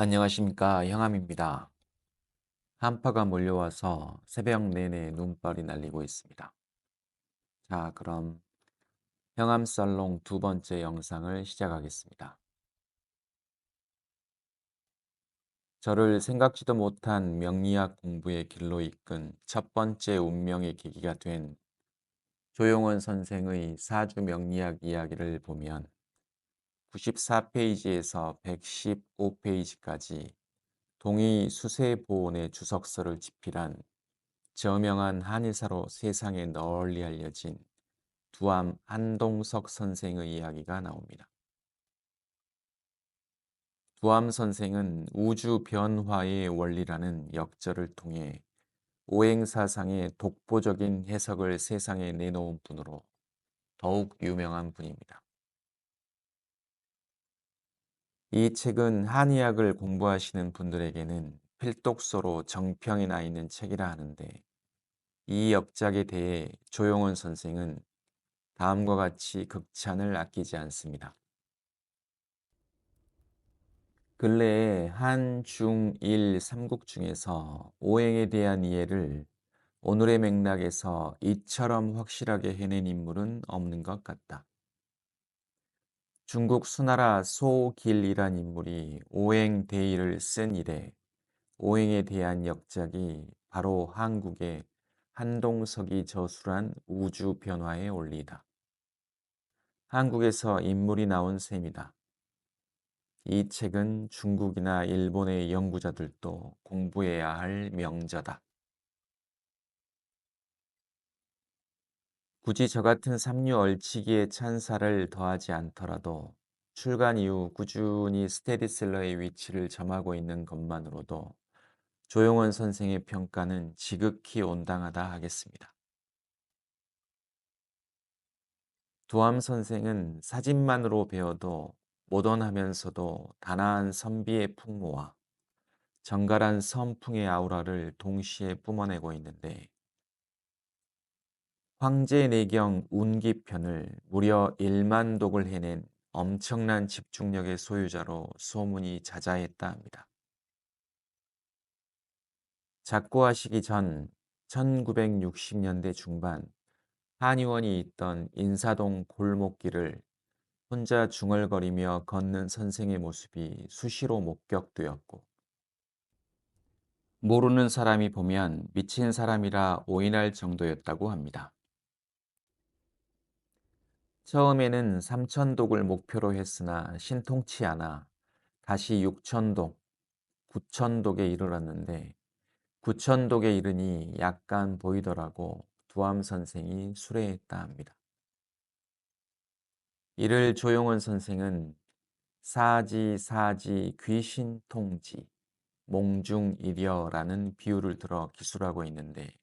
안녕하십니까 형암입니다. 한파가 몰려와서 새벽 내내 눈발이 날리고 있습니다. 자 그럼 형암 살롱 두 번째 영상을 시작하겠습니다. 저를 생각지도 못한 명리학 공부의 길로 이끈 첫 번째 운명의 계기가 된 조용원 선생의 사주 명리학 이야기를 보면 94페이지에서 115페이지까지 동의 수세보온의 주석서를 집필한 저명한 한의사로 세상에 널리 알려진 두암 한동석 선생의 이야기가 나옵니다. 두암 선생은 우주 변화의 원리라는 역절을 통해 오행사상의 독보적인 해석을 세상에 내놓은 분으로 더욱 유명한 분입니다. 이 책은 한의학을 공부하시는 분들에게는 필독서로 정평이 나 있는 책이라 하는데 이 역작에 대해 조용원 선생은 다음과 같이 극찬을 아끼지 않습니다. 근래에 한, 중, 일, 삼국 중에서 오행에 대한 이해를 오늘의 맥락에서 이처럼 확실하게 해낸 인물은 없는 것 같다. 중국 수나라 소길이란 인물이 오행대의를 쓴 이래 오행에 대한 역작이 바로 한국의 한동석이 저술한 우주 변화의 원리다. 한국에서 인물이 나온 셈이다. 이 책은 중국이나 일본의 연구자들도 공부해야 할 명저다. 굳이 저 같은 삼류 얼치기에 찬사를 더하지 않더라도 출간 이후 꾸준히 스테디셀러의 위치를 점하고 있는 것만으로도 조용원 선생의 평가는 지극히 온당하다 하겠습니다. 두암 선생은 사진만으로 배워도 모던하면서도 단아한 선비의 풍모와 정갈한 선풍의 아우라를 동시에 뿜어내고 있는데 황제 내경 운기편을 무려 1만 독을 해낸 엄청난 집중력의 소유자로 소문이 자자했다 합니다. 작고하시기 전 1960년대 중반 한의원이 있던 인사동 골목길을 혼자 중얼거리며 걷는 선생의 모습이 수시로 목격되었고 모르는 사람이 보면 미친 사람이라 오인할 정도였다고 합니다. 처음에는 삼천독을 목표로 했으나 신통치 않아 다시 육천독, 구천독에 이르렀는데 구천독에 이르니 약간 보이더라고 두암 선생이 수레했다 합니다. 이를 조용원 선생은 사지 사지 귀신 통지 몽중일여라는 비유를 들어 기술하고 있는데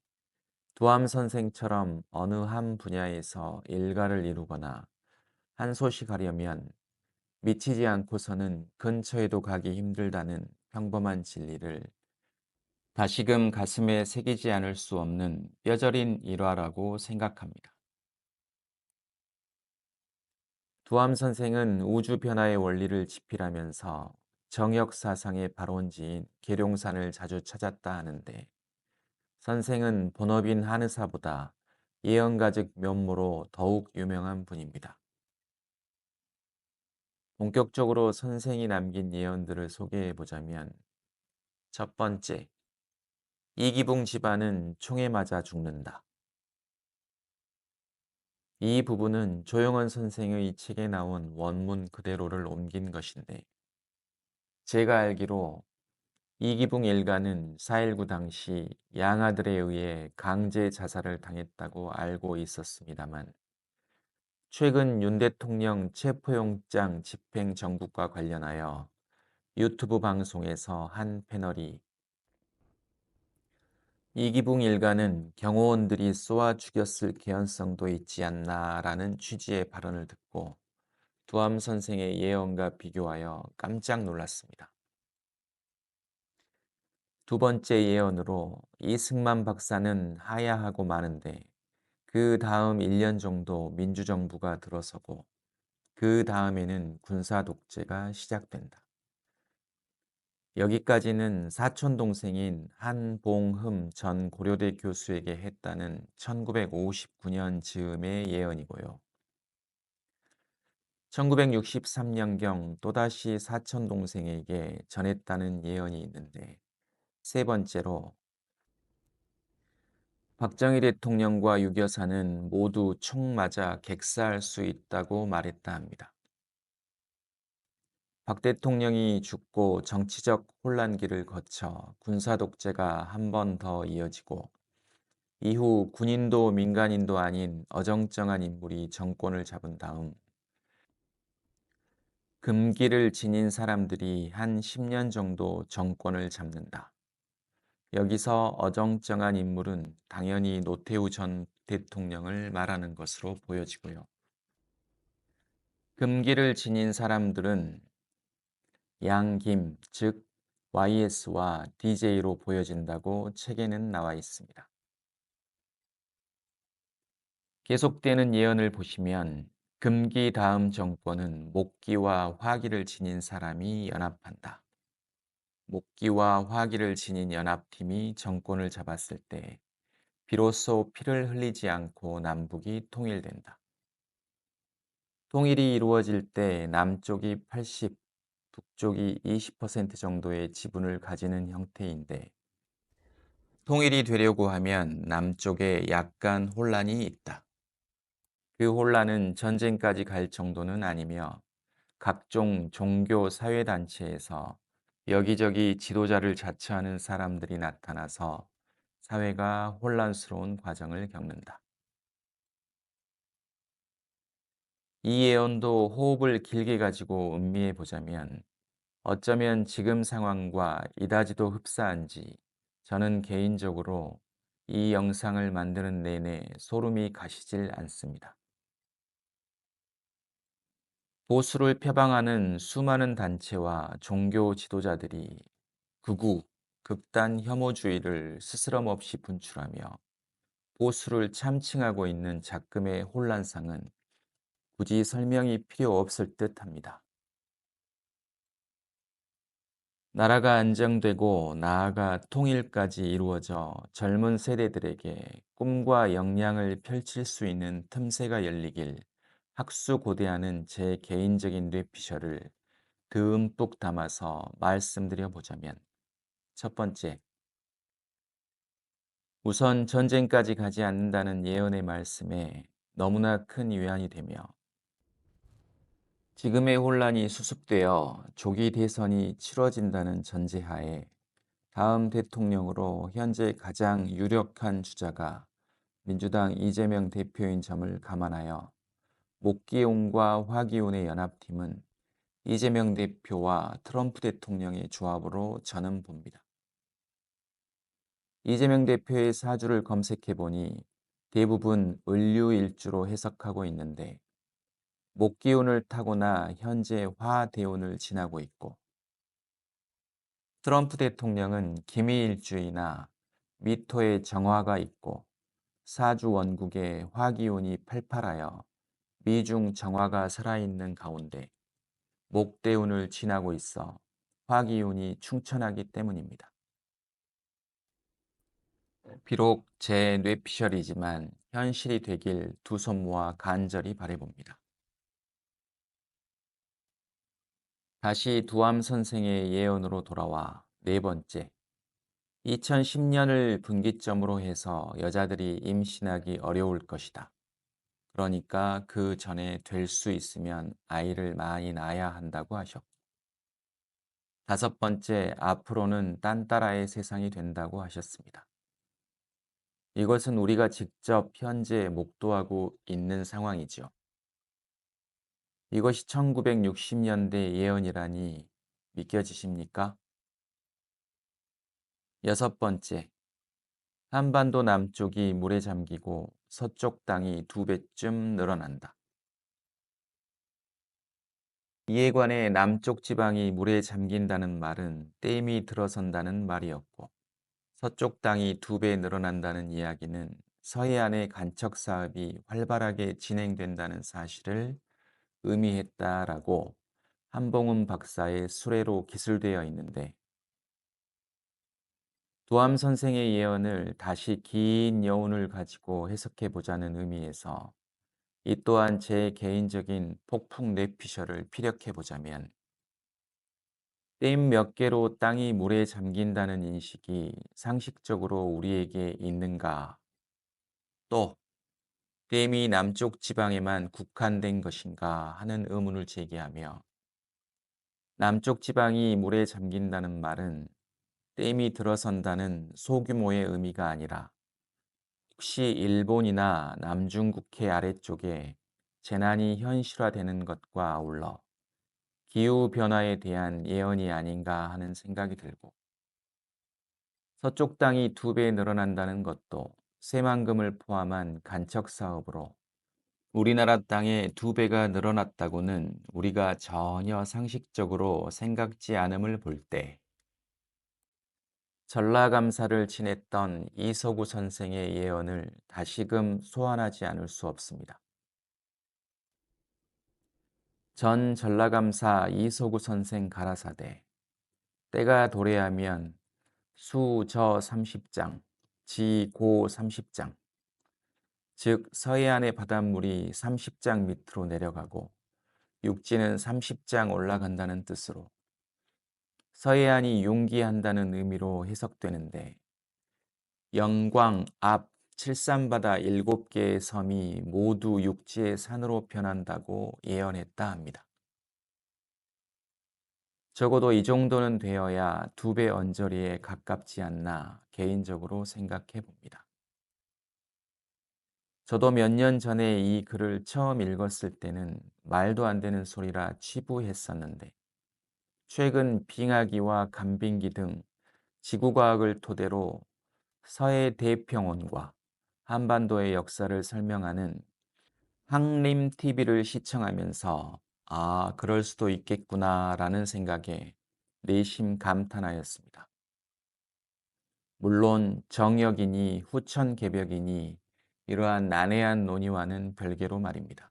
두암 선생처럼 어느 한 분야에서 일가를 이루거나 한 소식 하려면 미치지 않고서는 근처에도 가기 힘들다는 평범한 진리를 다시금 가슴에 새기지 않을 수 없는 뼈저린 일화라고 생각합니다. 두암 선생은 우주 변화의 원리를 집필하면서 정역 사상의 발원지인 계룡산을 자주 찾았다 하는데 선생은 본업인 한의사보다 예언가즉 면모로 더욱 유명한 분입니다. 본격적으로 선생이 남긴 예언들을 소개해 보자면 첫 번째, 이기붕 집안은 총에 맞아 죽는다. 이 부분은 조영원 선생의 책에 나온 원문 그대로를 옮긴 것인데 제가 알기로 이기붕 일가는 4.19 당시 양아들에 의해 강제 자살을 당했다고 알고 있었습니다만 최근 윤 대통령 체포영장 집행 정국과 관련하여 유튜브 방송에서 한 패널이 이기붕 일가는 경호원들이 쏘아 죽였을 개연성도 있지 않나라는 취지의 발언을 듣고 두암 선생의 예언과 비교하여 깜짝 놀랐습니다. 두 번째 예언으로 이승만 박사는 하야하고 마는데 그 다음 1년 정도 민주정부가 들어서고 그 다음에는 군사 독재가 시작된다. 여기까지는 사촌 동생인 한봉흠 전 고려대 교수에게 했다는 1959년 즈음의 예언이고요. 1963년경 또다시 사촌 동생에게 전했다는 예언이 있는데 세 번째로 박정희 대통령과 유 여사는 모두 총 맞아 객사할 수 있다고 말했다 합니다. 박 대통령이 죽고 정치적 혼란기를 거쳐 군사 독재가 한 번 더 이어지고 이후 군인도 민간인도 아닌 어정쩡한 인물이 정권을 잡은 다음 금기를 지닌 사람들이 한 10년 정도 정권을 잡는다. 여기서 어정쩡한 인물은 당연히 노태우 전 대통령을 말하는 것으로 보여지고요. 금기를 지닌 사람들은 양김, 즉 YS와 DJ로 보여진다고 책에는 나와 있습니다. 계속되는 예언을 보시면 금기 다음 정권은 목기와 화기를 지닌 사람이 연합한다. 목기와 화기를 지닌 연합팀이 정권을 잡았을 때 비로소 피를 흘리지 않고 남북이 통일된다. 통일이 이루어질 때 남쪽이 80, 북쪽이 20% 정도의 지분을 가지는 형태인데 통일이 되려고 하면 남쪽에 약간 혼란이 있다. 그 혼란은 전쟁까지 갈 정도는 아니며 각종 종교 사회단체에서 여기저기 지도자를 자처하는 사람들이 나타나서 사회가 혼란스러운 과정을 겪는다. 이 예언도 호흡을 길게 가지고 음미해 보자면 어쩌면 지금 상황과 이다지도 흡사한지 저는 개인적으로 이 영상을 만드는 내내 소름이 가시질 않습니다. 보수를 표방하는 수많은 단체와 종교 지도자들이 극우, 극단 혐오주의를 스스럼 없이 분출하며 보수를 참칭하고 있는 작금의 혼란상은 굳이 설명이 필요 없을 듯 합니다. 나라가 안정되고 나아가 통일까지 이루어져 젊은 세대들에게 꿈과 역량을 펼칠 수 있는 틈새가 열리길 학수고대하는 제 개인적인 뇌피셜을 듬뿍 담아서 말씀드려 보자면 첫 번째, 우선 전쟁까지 가지 않는다는 예언의 말씀에 너무나 큰 위안이 되며 지금의 혼란이 수습되어 조기 대선이 치러진다는 전제하에 다음 대통령으로 현재 가장 유력한 주자가 민주당 이재명 대표인 점을 감안하여 목기온과 화기온의 연합팀은 이재명 대표와 트럼프 대통령의 조합으로 저는 봅니다. 이재명 대표의 사주를 검색해 보니 대부분 을류일주로 해석하고 있는데 목기운을 타고나 현재 화대운을 지나고 있고 트럼프 대통령은 기미일주이나 미토의 정화가 있고 사주 원국에 화기운이 팔팔하여 미중 정화가 살아있는 가운데 목대운을 지나고 있어 화기운이 충천하기 때문입니다. 비록 제 뇌피셜이지만 현실이 되길 두 손 모아 간절히 바래봅니다. 다시 두암 선생의 예언으로 돌아와 네 번째, 2010년을 분기점으로 해서 여자들이 임신하기 어려울 것이다. 그러니까 그 전에 될 수 있으면 아이를 많이 낳아야 한다고 하셨고 다섯 번째, 앞으로는 딴따라의 세상이 된다고 하셨습니다. 이것은 우리가 직접 현재 목도하고 있는 상황이죠. 이것이 1960년대 예언이라니 믿겨지십니까? 여섯 번째, 한반도 남쪽이 물에 잠기고 서쪽 땅이 두 배쯤 늘어난다. 이에 관해 남쪽 지방이 물에 잠긴다는 말은 댐이 들어선다는 말이었고 서쪽 땅이 두 배 늘어난다는 이야기는 서해안의 간척 사업이 활발하게 진행된다는 사실을 의미했다라고 한봉훈 박사의 수레로 기술되어 있는데 도암 선생의 예언을 다시 긴 여운을 가지고 해석해 보자는 의미에서 이 또한 제 개인적인 폭풍 뇌피셜을 피력해 보자면 댐 몇 개로 땅이 물에 잠긴다는 인식이 상식적으로 우리에게 있는가? 또 댐이 남쪽 지방에만 국한된 것인가 하는 의문을 제기하며 남쪽 지방이 물에 잠긴다는 말은 댐이 들어선다는 소규모의 의미가 아니라 혹시 일본이나 남중국해 아래쪽에 재난이 현실화되는 것과 아울러 기후변화에 대한 예언이 아닌가 하는 생각이 들고 서쪽 땅이 두 배 늘어난다는 것도 새만금을 포함한 간척 사업으로 우리나라 땅의 두 배가 늘어났다고는 우리가 전혀 상식적으로 생각지 않음을 볼때 전라감사를 지냈던 이서구 선생의 예언을 다시금 소환하지 않을 수 없습니다. 전 전라감사 이서구 선생 가라사대 때가 도래하면 수저 30장, 지고 30장 즉 서해안의 바닷물이 30장 밑으로 내려가고 육지는 30장 올라간다는 뜻으로 서해안이 용기한다는 의미로 해석되는데 영광 앞 칠산바다 7개의 섬이 모두 육지의 산으로 변한다고 예언했다 합니다. 적어도 이 정도는 되어야 두 배 언저리에 가깝지 않나 개인적으로 생각해 봅니다. 저도 몇 년 전에 이 글을 처음 읽었을 때는 말도 안 되는 소리라 치부했었는데 최근 빙하기와 간빙기 등 지구과학을 토대로 서해 대평원과 한반도의 역사를 설명하는 항림TV를 시청하면서 아, 그럴 수도 있겠구나 라는 생각에 내심 감탄하였습니다. 물론 정역이니 후천 개벽이니 이러한 난해한 논의와는 별개로 말입니다.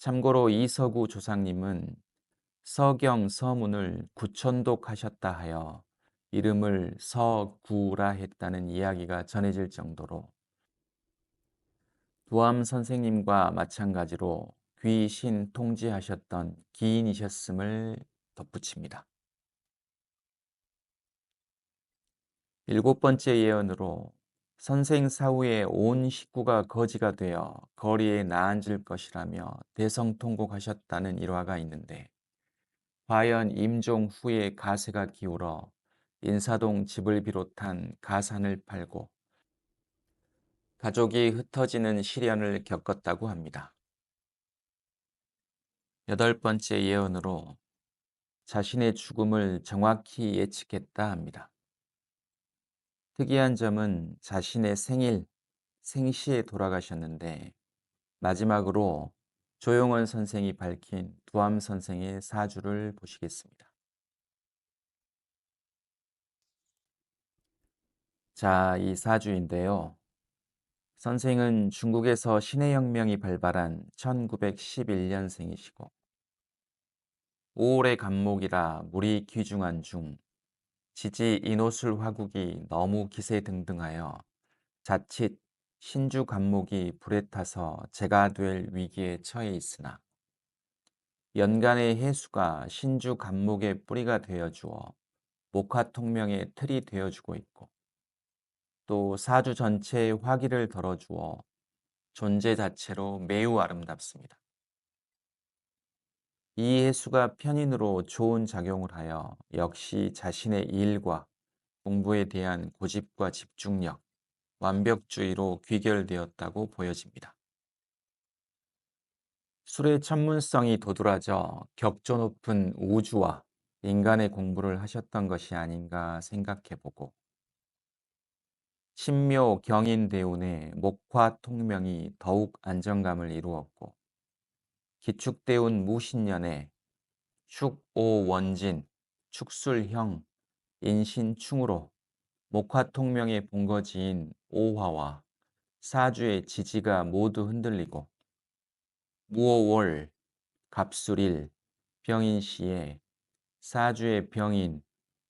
참고로 이서구 조상님은 서경 서문을 구천독 하셨다 하여 이름을 서구라 했다는 이야기가 전해질 정도로 두암 선생님과 마찬가지로 귀신 통지하셨던 기인이셨음을 덧붙입니다. 일곱 번째 예언으로 선생 사후에 온 식구가 거지가 되어 거리에 나앉을 것이라며 대성통곡하셨다는 일화가 있는데 과연 임종 후에 가세가 기울어 인사동 집을 비롯한 가산을 팔고 가족이 흩어지는 시련을 겪었다고 합니다. 여덟 번째 예언으로 자신의 죽음을 정확히 예측했다 합니다. 특이한 점은 자신의 생일, 생시에 돌아가셨는데 마지막으로 조용원 선생이 밝힌 두암 선생의 사주를 보시겠습니다. 자, 이 사주인데요. 선생은 중국에서 신의 혁명이 발발한 1911년생이시고 5월의 간목이라 물이 귀중한 중 지지 인호술 화국이 너무 기세 등등하여 자칫 신주 간목이 불에 타서 재가 될 위기에 처해 있으나 연간의 해수가 신주 간목의 뿌리가 되어 주어 목화 통명의 틀이 되어 주고 있고 또 사주 전체의 화기를 덜어 주어 존재 자체로 매우 아름답습니다. 이 해수가 편인으로 좋은 작용을 하여 역시 자신의 일과 공부에 대한 고집과 집중력, 완벽주의로 귀결되었다고 보여집니다. 술의 천문성이 도드라져 격조 높은 우주와 인간의 공부를 하셨던 것이 아닌가 생각해보고 신묘 경인대운의 목화 통명이 더욱 안정감을 이루었고 기축대운 무신년에 축오원진, 축술형, 인신충으로 목화통명의 본거지인 오화와 사주의 지지가 모두 흔들리고 무오월, 갑술일, 병인시에 사주의 병인,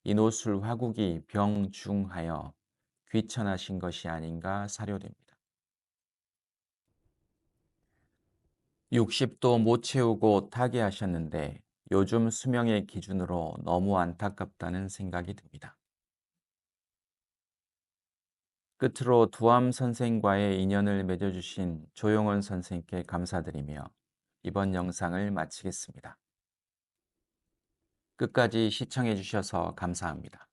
인호술 화국이 병중하여 귀천하신 것이 아닌가 사료됩니다. 60도 못 채우고 타계하셨는데 요즘 수명의 기준으로 너무 안타깝다는 생각이 듭니다. 끝으로 두암 선생과의 인연을 맺어주신 조용원 선생께 감사드리며 이번 영상을 마치겠습니다. 끝까지 시청해 주셔서 감사합니다.